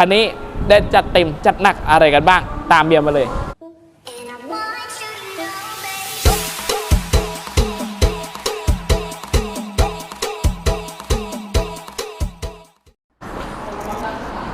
คันนี้ได้จัดเต็มจัดหนักอะไรกันบ้าง ตามเบียร์มาเลย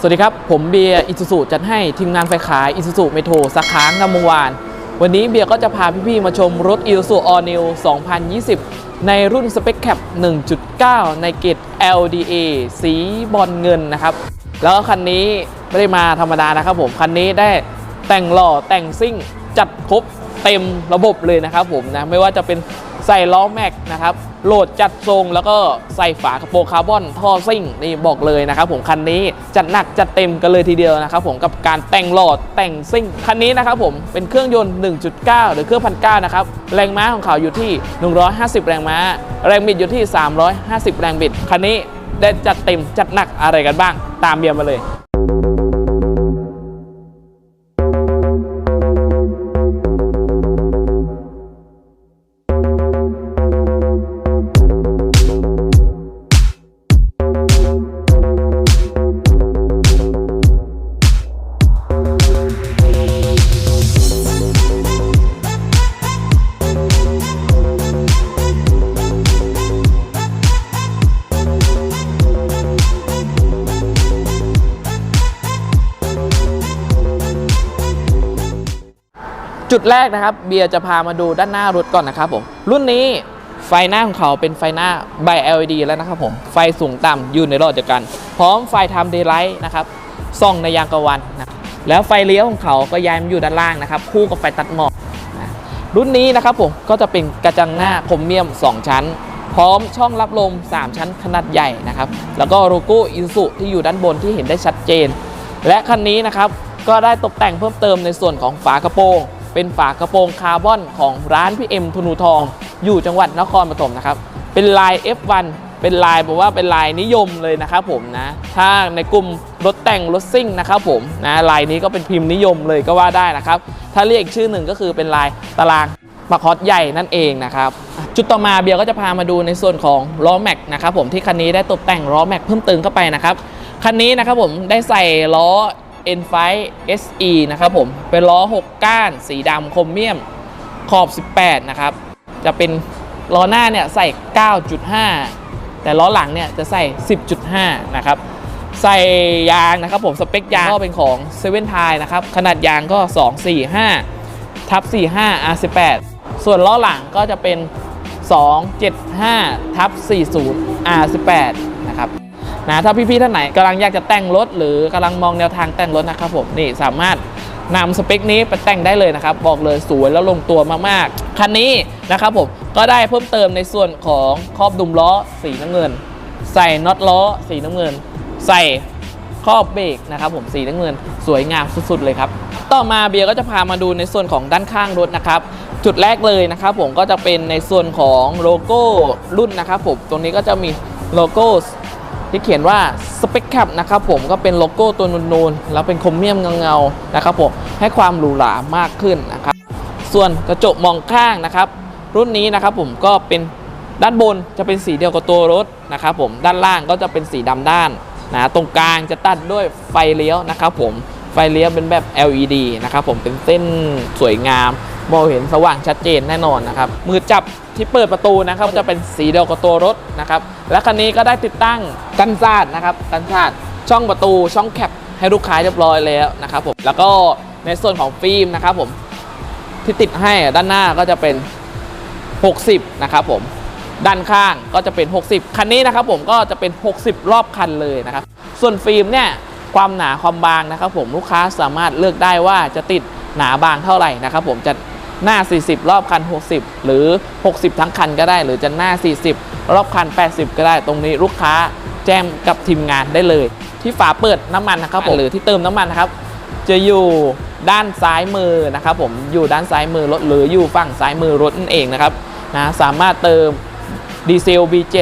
สวัสดีครับ ผมเบียร์อิซูซูจัดให้ทีมงานไฟขายอิซูซูเมโทรสาขางามวงวาน วันนี้เบียร์ก็จะพาพี่ๆมาชมรถอิซูซูออนิว 2020 ในรุ่นสเปคแคป1.9 ในเกรด LDA สีบอลเงินนะครับ แล้วก็คันนี้ไม่ได้มาธรรมดานะครับผม คันนี้ได้แต่งหล่อแต่งซิ่งจัดครบเต็มระบบเลยนะครับผมนะ ไม่ว่าจะเป็น ใส่ล้อแม็กนะครับ โหลดจัดทรงแล้วก็ใส่ฝากระโปรงคาร์บอนท่อซิ่งนี่บอกเลยนะครับผมคันนี้จัดหนักจัดเต็มกันเลยทีเดียวนะครับผมกับการแต่งหลอดแต่งซิ่งคันนี้นะครับผมเป็นเครื่องยนต์ 1.9 หรือเครื่องพันเก้านะครับแรงม้าของเขาอยู่ที่ 150 แรงม้า แรงบิดอยู่ที่ 350 แรงบิดคันนี้ได้จัดเต็มจัดหนักอะไรกันบ้าง ตามเบียร์มาเลย จุดแรกนะครับ เบียร์จะพามาดูด้านหน้ารถก่อนนะครับผมรุ่นนี้ไฟหน้าของเขาเป็นไฟหน้า by LED แล้วนะครับผมไฟสูงต่ำอยู่ในรอดเดียวกัน พร้อมไฟทำเดย์ไลท์นะครับส่องในยางกลางวันนะแล้วไฟเลี้ยวของเขาก็ย้ายมาอยู่ด้านล่างนะครับ คู่กับไฟตัดหมอกนะรุ่นนี้นะครับผมก็จะเป็นกระจังหน้าคมเมียม 2 ชั้น พร้อมช่องรับลม 3 ชั้นขนาดใหญ่นะครับแล้วก็โลโก้อินสุที่อยู่ด้านบนที่เห็นได้ชัดเจน และคันนี้นะครับก็ได้ตกแต่งเพิ่มเติมในส่วนของฝากระโปรง เป็นฝากระโปรงคาร์บอนของร้านพี่เอ็มธนูทอง อยู่จังหวัดนครปฐมนะครับ เป็นลาย F1 เป็นลายบอกว่าเป็นลายนิยมเลยนะครับผมนะ ถ้าในกลุ่มรถแต่งรถซิ่งนะครับผมนะลายนี้ก็เป็นพิมพ์นิยมเลยก็ว่าได้นะครับ ถ้าเรียกชื่อหนึ่งก็คือเป็นลายตารางมาคอสใหญ่นั่นเองนะครับจุดต่อมาเบียร์ก็จะพามาดูในส่วนของล้อแม็กนะครับผมที่คันนี้ได้ตกแต่งล้อแม็กเพิ่มเติมเข้าไปนะครับคันนี้นะครับผมได้ใส่ล้อ N5 SE นะครับผม เป็นล้อ 6 ก้านสีดำคมเมียมขอบ 18 นะครับ จะเป็นล้อหน้าเนี่ยใส่ 9.5 แต่ล้อหลังเนี่ยจะใส่ 10.5 นะครับ ใส่ยางนะครับผม สเปคยางก็เป็นของเซเว่นไทนะครับ ขนาดยางก็ 245 ทับ 45 R18 ส่วนล้อหลังก็จะเป็น 275 ทับ 40 R18 นะถ้าพี่ๆท่านไหนกำลังอยากจะแต่งรถ หรือกำลังมองแนวทางแต่งรถนะครับผมนี่สามารถนำสเปคนี้ไปแต่งได้เลยนะครับ บอกเลยสวยแล้วลงตัวมากๆ คันนี้นะครับผมก็ได้เพิ่มเติมในส่วนของครอบดุมล้อสีน้ำเงิน ใส่น็อตล้อสีน้ำเงิน ใส่ครอบเบรกนะครับผมสีน้ำเงิน สวยงามสุดๆเลยครับ ต่อมาเบียร์ก็จะพามาดูในส่วนของด้านข้างรถนะครับ จุดแรกเลยนะครับผมก็จะเป็นในส่วนของโลโก้รุ่นนะครับผมตรงนี้ก็จะมีโลโก้ ที่เขียนว่า Spec Cap นะครับผมก็เป็นโลโก้ตัวนูนๆ แล้วเป็นคมเมียมเงาๆนะครับผมให้ความหรูหรามากขึ้นนะครับส่วนกระจกมองข้างนะครับ รุ่นนี้นะครับผมก็เป็นด้านบนจะเป็นสีเดียวกับตัวรถนะครับผมด้านล่างก็จะเป็นสีดำด้านนะตรงกลางจะตัดด้วยไฟเลี้ยวนะครับผมไฟเลี้ยวเป็นแบบ LED นะครับผมเป็นเส้นสวยงามมองเห็นสว่างชัดเจนแน่นอนนะครับมือจับ ที่เปิดประตูนะครับจะเป็นสีเดียวกับตัวรถนะครับและคันนี้ก็ได้ติดตั้งกันซาดนะครับกันซาดช่องประตูช่องแคปให้ลูกค้าเรียบร้อยแล้วนะครับผมแล้วก็ในส่วนของฟิล์มนะครับผมที่ติดให้ด้านหน้าก็จะเป็น 60 นะครับผมด้านข้างก็จะเป็น 60 คันนี้นะครับผมก็จะเป็น 60 รอบคันเลยนะครับ ส่วนฟิล์มเนี่ยความหนาความบางนะครับผมลูกค้าสามารถเลือกได้ว่าจะติดหนาบางเท่าไหร่นะครับผมจะ หน้า 40 รอบคัน 60 หรือ 60 ทั้งคันก็ได้ หรือจะหน้า 40 รอบคัน 80 ก็ได้ ตรงนี้ลูกค้าแจ้งกับทีมงานได้เลย ที่ฝาเปิดน้ำมันนะครับผมหรือที่เติมน้ำมันนะครับ จะอยู่ด้านซ้ายมือนะครับผมอยู่ด้านซ้ายมือรถหรืออยู่ฝั่งซ้ายมือรถนั่นเองนะครับนะสามารถเติมดีเซล B7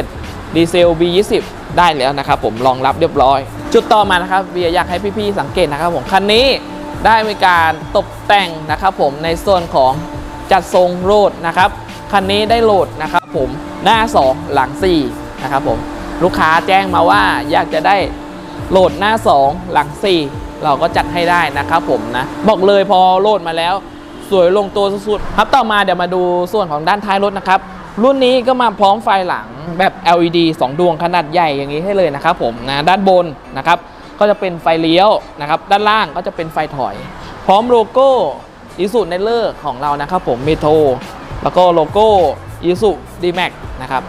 ดีเซล B20 ได้แล้วนะครับผมรองรับเรียบร้อย จุดต่อมานะครับเบียร์อยากให้พี่ๆสังเกตนะครับผมคันนี้ ได้มีการตกแต่งนะครับผมในส่วนของจัดทรงโรดนะครับคันนี้ได้โหลดนะครับผมหน้า 2 หลัง4นะครับผมลูกค้าแจ้งมาว่าอยากจะได้โหลดหน้า 2 หลัง 4 เราก็จัดให้ได้นะครับผมนะบอกเลยพอโหลดมาแล้วสวยลงตัวสุดๆครับต่อมาเดี๋ยวมาดูส่วนของด้านท้ายรถนะครับ รุ่นนี้ก็มาพร้อมไฟหลังแบบ LED 2 ดวงขนาดใหญ่อย่างนี้ให้เลยนะครับผมนะด้านบนนะครับ ก็จะเป็นไฟเลี้ยวนะครับ ด้านล่างก็จะเป็นไฟถอย พร้อมโลโก้อีสุในเลอร์ของเรานะครับผมเมโทรแล้วก็โลโก้อีสุดีแม็กนะครับ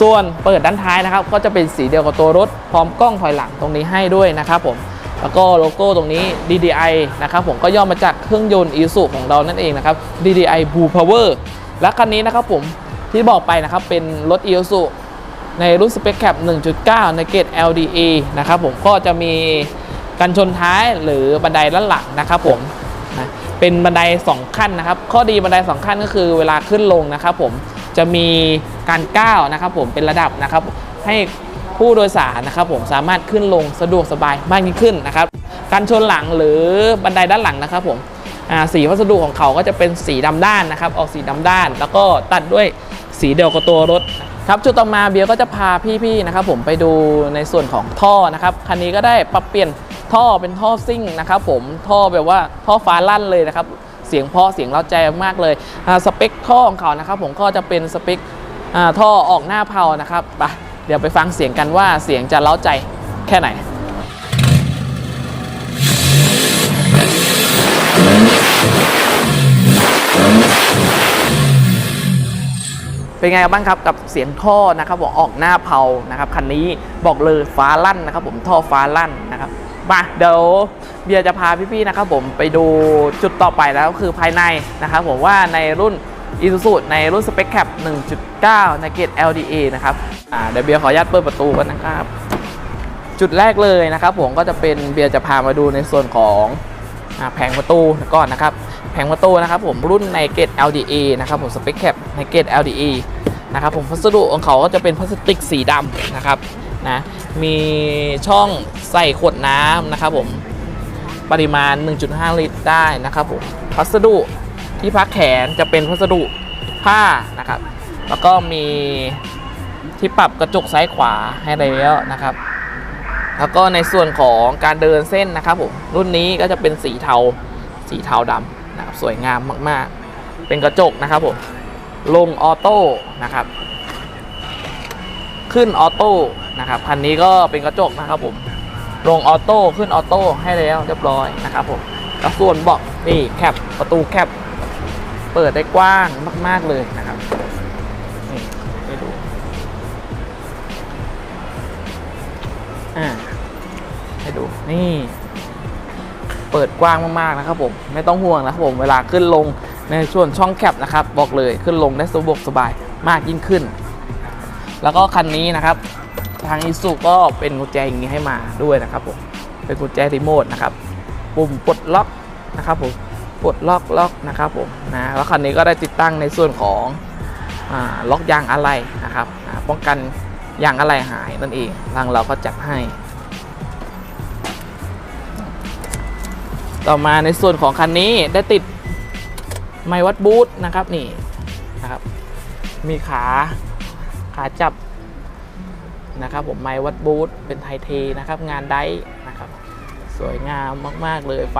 ส่วนเปิดด้านท้ายนะครับ ก็จะเป็นสีเดียวกับตัวรถ พร้อมกล้องถอยหลังตรงนี้ให้ด้วยนะครับผมแล้วก็โลโก้ตรงนี้ DDI นะครับผมก็ย่อมาจากเครื่องยนต์ Isuzu ของเรานั่นเองนะครับ DDI Blue Power และคันนี้นะครับผมที่บอกไปนะครับเป็นรถ Isuzu ในรุ่น Spec Cap 1.9 ในเกรด LDA นะครับผมก็จะมีกันชนท้ายหรือบันไดด้านหลังนะครับผมนะเป็นบันได 2 ขั้นนะครับ ข้อดีบันได 2 ขั้นก็คือเวลาขึ้นลงนะครับผมจะมีการก้าวนะครับผมเป็นระดับนะครับ ให้ผู้โดยสารนะครับผมสามารถขึ้นลงสะดวกสบายมากยิ่งขึ้นนะครับการชนหลังหรือบันไดด้านหลังนะครับผมสีวัสดุของเขาก็จะเป็นสีดำด้านนะครับ ออกสีดำด้าน แล้วก็ตัดด้วยสีเดียวกับตัวรถ ครับจุดต่อมาเบียร์ก็จะพาพี่ๆนะครับผมไปดูในส่วนของท่อนะครับคันนี้ก็ได้ปรับเปลี่ยนท่อเป็นท่อซิ่งนะครับผมท่อแบบว่าท่อฟ้าลั่นเลยนะครับเสียงเพราะเสียงเราใจมากเลยสเปคท่อของเขานะครับผมก็จะเป็นสเปคท่อออกหน้าเพานะครับไปเดี๋ยวไปฟังเสียงกันว่าเสียงจะเล้าใจแค่ไหน เป็นไงบ้างครับกับเสียงท่อนะครับผมออกหน้าเพานะครับคันนี้บอกเลยฟ้าลั่นนะครับ ผมท่อฟ้าลั่นนะครับมาเดี๋ยวเบียร์จะพาพี่ๆนะครับผมไปดูจุดต่อไปแล้วคือภายในนะครับผมว่าในรุ่น i s u z u ในรุ่น Spec Cap 1.9ในเกรด LDA นะครับอ่าเดี๋ยวเบียร์ขออนุญาตเปิดประตูกันนะครับ จุดแรกเลยนะครับผมก็จะเป็นเบียร์จะพามาดูในส่วนของอแผงประตูก่อนนะครับ แผงประตูนะครับผมรุ่นในเกรด LDA นะครับผมสเปคแคป ในเกรด LDA นะครับผมพัสดุของเขาก็จะเป็นพลาสติกสีดำนะครับนะมีช่องใส่ขวดน้ำนะครับผมปริมาณ 1.5 ลิตรได้นะครับผมพัสดุที่พักแขนจะเป็นพัสดุผ้านะครับ แล้วก็มีที่ปรับกระจกซ้ายขวาให้แล้วนะครับ แล้วก็ในส่วนของการเดินเส้นนะครับผมรุ่นนี้ก็จะเป็นสีเทาสีเทาดำนะครับสวยงามมากๆ เป็นกระจกนะครับผม ลงออโต้นะครับ ขึ้นออโต้นะครับคันนี้ก็เป็นกระจกนะครับผมลงออโต้ขึ้นออโต้ให้แล้วเรียบร้อยนะครับผมแล้วส่วนเบาะนี่แคปประตูแคปเปิดได้กว้างมาก ๆเลยนะครับนี่ให้ดูอ่าให้ดูนี่ เปิดกว้างมากๆนะครับผมไม่ต้องห่วงนะครับผมเวลาขึ้นลง ในส่วนช่องแคปนะครับ บอกเลยขึ้นลงได้สะดวกสบายมากยิ่งขึ้น แล้วก็คันนี้นะครับทางอิสุก็เป็นกุญแจอย่างนี้ให้มาด้วยนะครับผมเป็นกุญแจรีโมทนะครับปุ่มปลดล็อกนะครับผมปลดล็อกล็อกนะครับผมนะแล้วคันนี้ก็ได้ติดตั้งในส่วนของอล็อกยางอะไหล่นะครับป้องกันยางอะไหล่หายนั่นเองทางเราก็จัดให้ ต่อมาในส่วนของคันนี้ได้ติด ไมวัดบูทนะครับนี่นะครับ มีขาขาจับนะครับ ผมไมวัดบูทเป็นไทเทนะครับ งานไดร์นะครับ สวยงามมาก ๆ เลยไฟ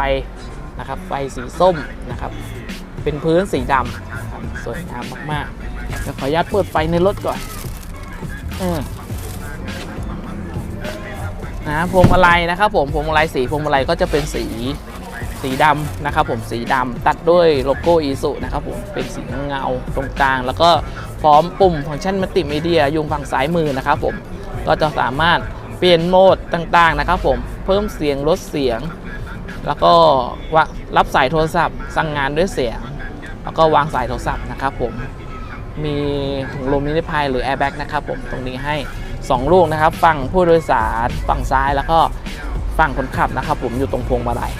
นะครับ ไฟสีส้มนะครับ เป็นพื้นสีดำครับสวยงามมากๆเดี๋ยวขออนุญาตเปิดไฟในรถก่อนอนะพวงมาลัยนะครับ ผมพวงมาลัยสีพวงมาลัยก็จะเป็นสี สีดำนะครับผมสีดำตัดด้วยโลโก้อีสุนะครับผมเป็นสีเงาตรงกลาง แล้วก็พร้อมปุ่มฟังชันมัลติมีเดียยู่ฝั่งซ้ายมือนะครับผมก็จะสามารถเปลี่ยนโหมดต่างๆนะครับผมเพิ่มเสียงลดเสียง แล้วก็วรับสายโทรศัพท์ สั่งงานด้วยเสียง แล้วก็วางสายโทรศัพท์นะครับผมมีถุงลมนิรภัยหรือแอร์แบ็กนะครับผมตรงนี้ให้ 2 ลูกนะครับฝั่งผู้โดยสารฝั่งซ้ายแล้วก็ฝั่งคนขับนะครับผมอยู่ตรงพวงมาลัย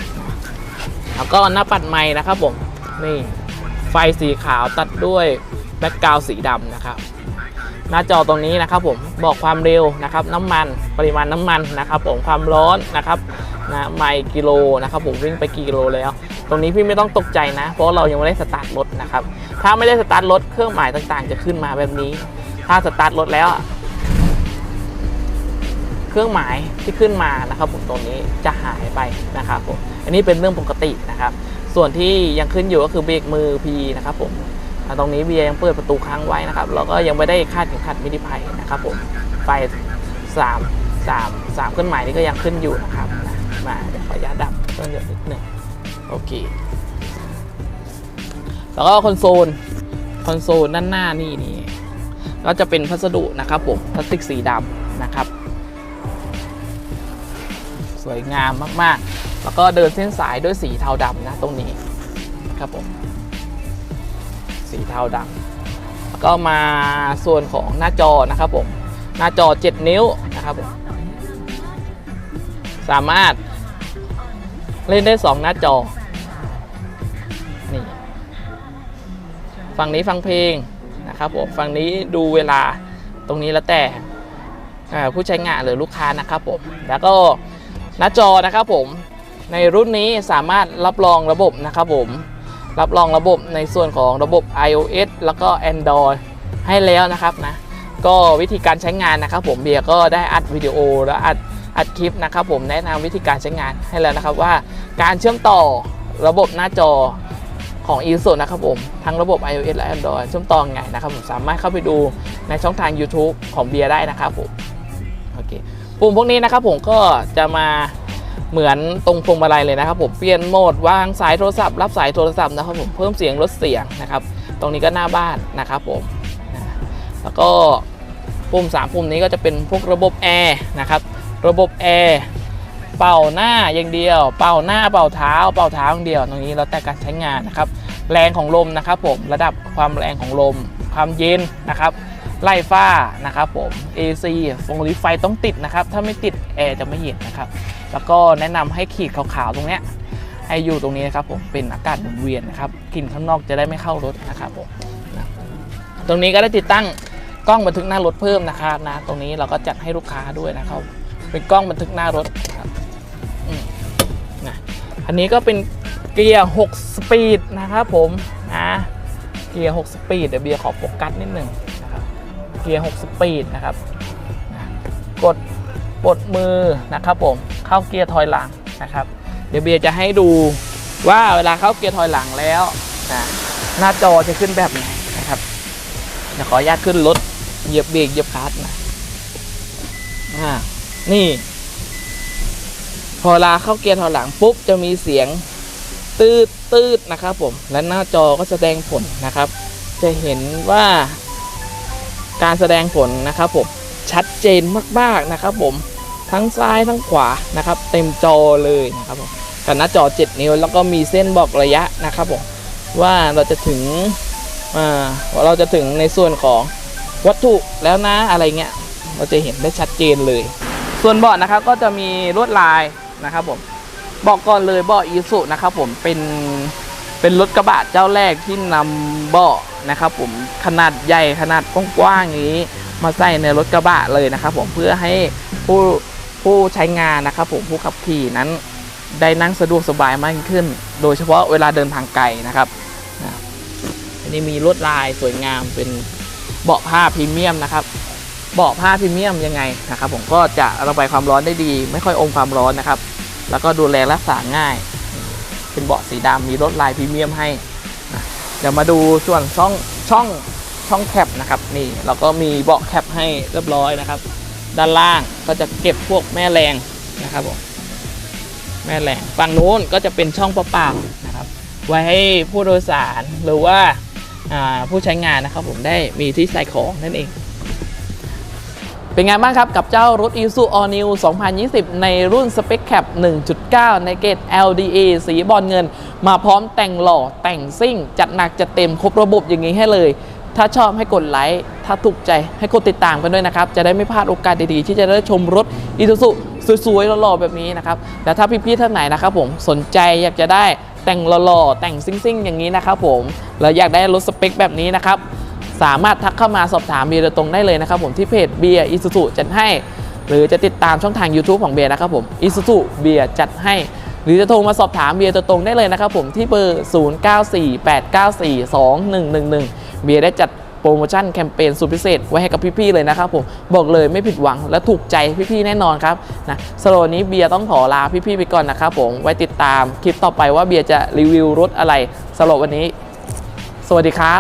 แล้วก็หน้าปัดไม้นะครับผมนี่ไฟสีขาวตัดด้วยแบ็กกราวสีดำนะครับ หน้าจอตรงนี้นะครับผมบอกความเร็วนะครับ น้ำมันปริมาณน้ำมันนะครับ ผมความร้อนนะครับนะไมล์กิโลนะครับ ผมวิ่งไปกี่กิโลแล้ว ตรงนี้พี่ไม่ต้องตกใจนะ เพราะเรายังไม่ได้สตาร์ทรถนะครับ ถ้าไม่ได้สตาร์ทรถเครื่องหมายต่างๆ จะขึ้นมาแบบนี้ ถ้าสตาร์ทรถแล้ว อะรื่องหมายที่ขึ้นมานะครับผมตรงนี้จะหายไปนะครับผมอันนี้เป็นเรื่องปกตินะครับ ส่วนที่ยังขึ้นอยู่ก็คือเบรกมือ P นะครับผมตรงนี้เบียยังเปิดประตูค้างไว้นะครับแล้วก็ยังไม่ได้คาดเข็มขัดมินิภัยนะครับผมไฟสามสามสามเครื่องหมายนี้ก็ยังขึ้นอยู่นะครับนะมาเดี๋ยวขออนุญาตดับเครื่องยนต์นิดหนึ่งโอเคแล้วก็คอนโซลคอนโซลด้านหน้านี่นี่ก็จะเป็นพัสดุนะครับผมพลาสติกสีดำนะครับ สวยงามมากๆ แล้วก็เดินเส้นสายด้วยสีเทาดำนะตรงนี้ครับผมสีเทาดำแล้วก็มาส่วนของหน้าจอนะครับผมหน้าจอ 7 นิ้วนะครับผมสามารถเล่นได้ 2 หน้าจอนี่ฝั่งนี้ฟังเพลงนะครับผมฝั่งนี้ดูเวลาตรงนี้แล้วแต่ผู้ใช้งานหรือลูกค้านะครับผมแล้วก็ หน้าจอนะครับผมในรุ่นนี้สามารถรับรองระบบนะครับผมรับรองระบบในส่วนของระบบ iOS แล้วก็ Android ให้แล้วนะครับนะก็วิธีการใช้งานนะครับ ผมเบียร์ก็ได้อัดวิดีโอและอัดอัดคลิปนะครับ ผมแนะนำวิธีการใช้งานให้แล้วนะครับว่าการเชื่อมต่อระบบหน้าจอของ e s o นะครับผมทั้งระบบ iOS และ Android เชื่อมต่อไงนะครับผมสามารถเข้าไปดูในช่องทาง YouTube ของเบียร์ได้นะครับผมโอเค ปุ่มพวกนี้นะครับผมก็จะมาเหมือนตรงพวงมาลัยเลยนะครับผมเปลี่ยนโหมดวางสายโทรศัพท์รับสายโทรศัพท์นะครับผมเพิ่มเสียงลดเสียงนะครับ ตรงนี้ก็หน้าบ้านนะครับผมแล้วก็ปุ่ม 3 ปุ่มนี้ก็จะเป็นพวกระบบแอร์นะครับระบบแอร์เป่าหน้าอย่างเดียว เป่าหน้าเป่าเท้า เป่าเท้าอย่างเดียว ตรงนี้แล้วแต่การใช้งานนะครับ แรงของลมนะครับผมระดับความแรงของลม ความเย็นนะครับ ไล่ฟ้านะครับผม AC ฟงรีไฟต้องติดนะครับ ถ้าไม่ติดแอร์จะไม่เย็นนะครับ แล้วก็แนะนำให้ขีดขาวๆตรงเนี้ยให้อยู่ตรงนี้นะครับผมเป็นอากาศหมุนเวียนนะครับกลิ่นข้างนอกจะได้ไม่เข้ารถนะครับผมตรงนี้ก็ได้ติดตั้งกล้องบันทึกหน้ารถเพิ่มนะครับนะ ตรงนี้เราก็จัดให้ลูกค้าด้วยนะครับ เป็นกล้องบันทึกหน้ารถครับนะอันนี้ก็เป็นเกียร์ 6 สปีดนะครับผมนะเกียร์ 6 สปีดเดี๋ยวเบียร์ขอโฟกัสนิดหนึ่ง เกียร์ 6 สปีดนะครับ กดปลดมือนะครับผม เข้าเกียร์ถอยหลังนะครับ เดี๋ยวเบียร์จะให้ดูว่าเวลาเข้าเกียร์ถอยหลังแล้วนะหน้าจอจะขึ้นแบบไหนนะครับเดี๋ยวขออนุญาตขึ้นรถเหยียบเบรกเหยียบคลัตช์นะอ่านี่ พอเวลาเข้าเกียร์ถอยหลังปุ๊บจะมีเสียงตืดตืดนะครับผม และหน้าจอก็แสดงผลนะครับ จะเห็นว่า การแสดงผลนะครับผมชัดเจนมากๆนะครับผมทั้งซ้ายทั้งขวานะครับเต็มจอเลยนะครับผมกับหน้าจอ 7 นิ้วแล้วก็มีเส้นบอกระยะนะครับผมว่าเราจะถึงอ่าว่าเราจะถึงในส่วนของวัตถุแล้วนะอะไรเงี้ยเราจะเห็นได้ชัดเจนเลย ส่วนเบาะนะครับก็จะมีลวดลายนะครับผมบอกก่อนเลยเบาะอีสุนะครับผมเป็น เป็นรถกระบะเจ้าแรกที่นำเบาะนะครับ ผมขนาดใหญ่ขนาดกว้างๆอย่างนี้ มาใส่ในรถกระบะเลยนะครับ ผมเพื่อให้ผู้ผู้ใช้งานนะครับผมผู้ขับขี่นั้นได้นั่งสะดวกสบายมากขึ้น โดยเฉพาะเวลาเดินทางไกลนะครับนะอันนี้มีลวดลายสวยงามเป็นเบาะผ้าพรีเมียมนะครับ เบาะผ้าพรีเมียมยังไงนะครับ ผมก็จะระบายความร้อนได้ดี ไม่ค่อยอมความร้อนนะครับ แล้วก็ดูแลรักษาง่าย เป็นเบาะสีดำมีลวดลายพรีเมียมให้นะเดี๋ยวมาดูส่วนช่องช่องช่องแคปนะครับนี่เราก็มีเบาะแคปให้เรียบร้อยนะครับ ด้านล่างก็จะเก็บพวกแม่แรงนะครับผมแม่แรงฝั่งนู้นก็จะเป็นช่องเปล่าๆนะครับไว้ให้ผู้โดยสารหรือว่าผู้ใช้งานนะครับผมได้มีที่ใส่ของนั่นเอง เป็นไงบ้างครับกับเจ้ารถ Isuzu All New 2020 ในรุ่น Spec Cap 1.9 ในเกรด LDA สีบอลเงิน มาพร้อมแต่งหล่อแต่งซิ่ง จัดหนักจัดเต็มครบระบบอย่างนี้ให้เลย ถ้าชอบให้กดไลค์ ถ้าถูกใจให้กดติดตามกันด้วยนะครับ จะได้ไม่พลาดโอกาสดีๆ ที่จะได้ชมรถ Isuzu สวยๆหล่อๆแบบนี้นะครับและถ้าพี่ๆท่านไหนนะครับผมสนใจอยากจะได้แต่งหล่อๆแต่งซิ่งๆ อย่างนี้นะครับผมแล้วอยากได้รถสเปคแบบนี้นะครับ สามารถทักเข้ามาสอบถามเบียร์โดยตรงได้เลยนะครับผมที่เพจเบียร์อิสุสุจัดให้ หรือจะติดตามช่องทาง YouTube ของเบียร์นะครับผมอิสุสุเบียร์จัดให้ หรือจะโทรมาสอบถามเบียร์โดยตรงได้เลยนะครับผมที่เบอร์ 0948942111 เบียร์ได้จัดโปรโมชั่นแคมเปญสุดพิเศษไว้ให้กับพี่ๆเลยนะครับผมบอกเลยไม่ผิดหวังและถูกใจพี่ๆแน่นอนครับนะสำหรับวันนี้เบียร์ต้องขอลาพี่ๆไปก่อนนะครับผมไว้ติดตามคลิปต่อไปว่าเบียร์จะรีวิวรถอะไรสำหรับวันนี้ สวัสดีครับ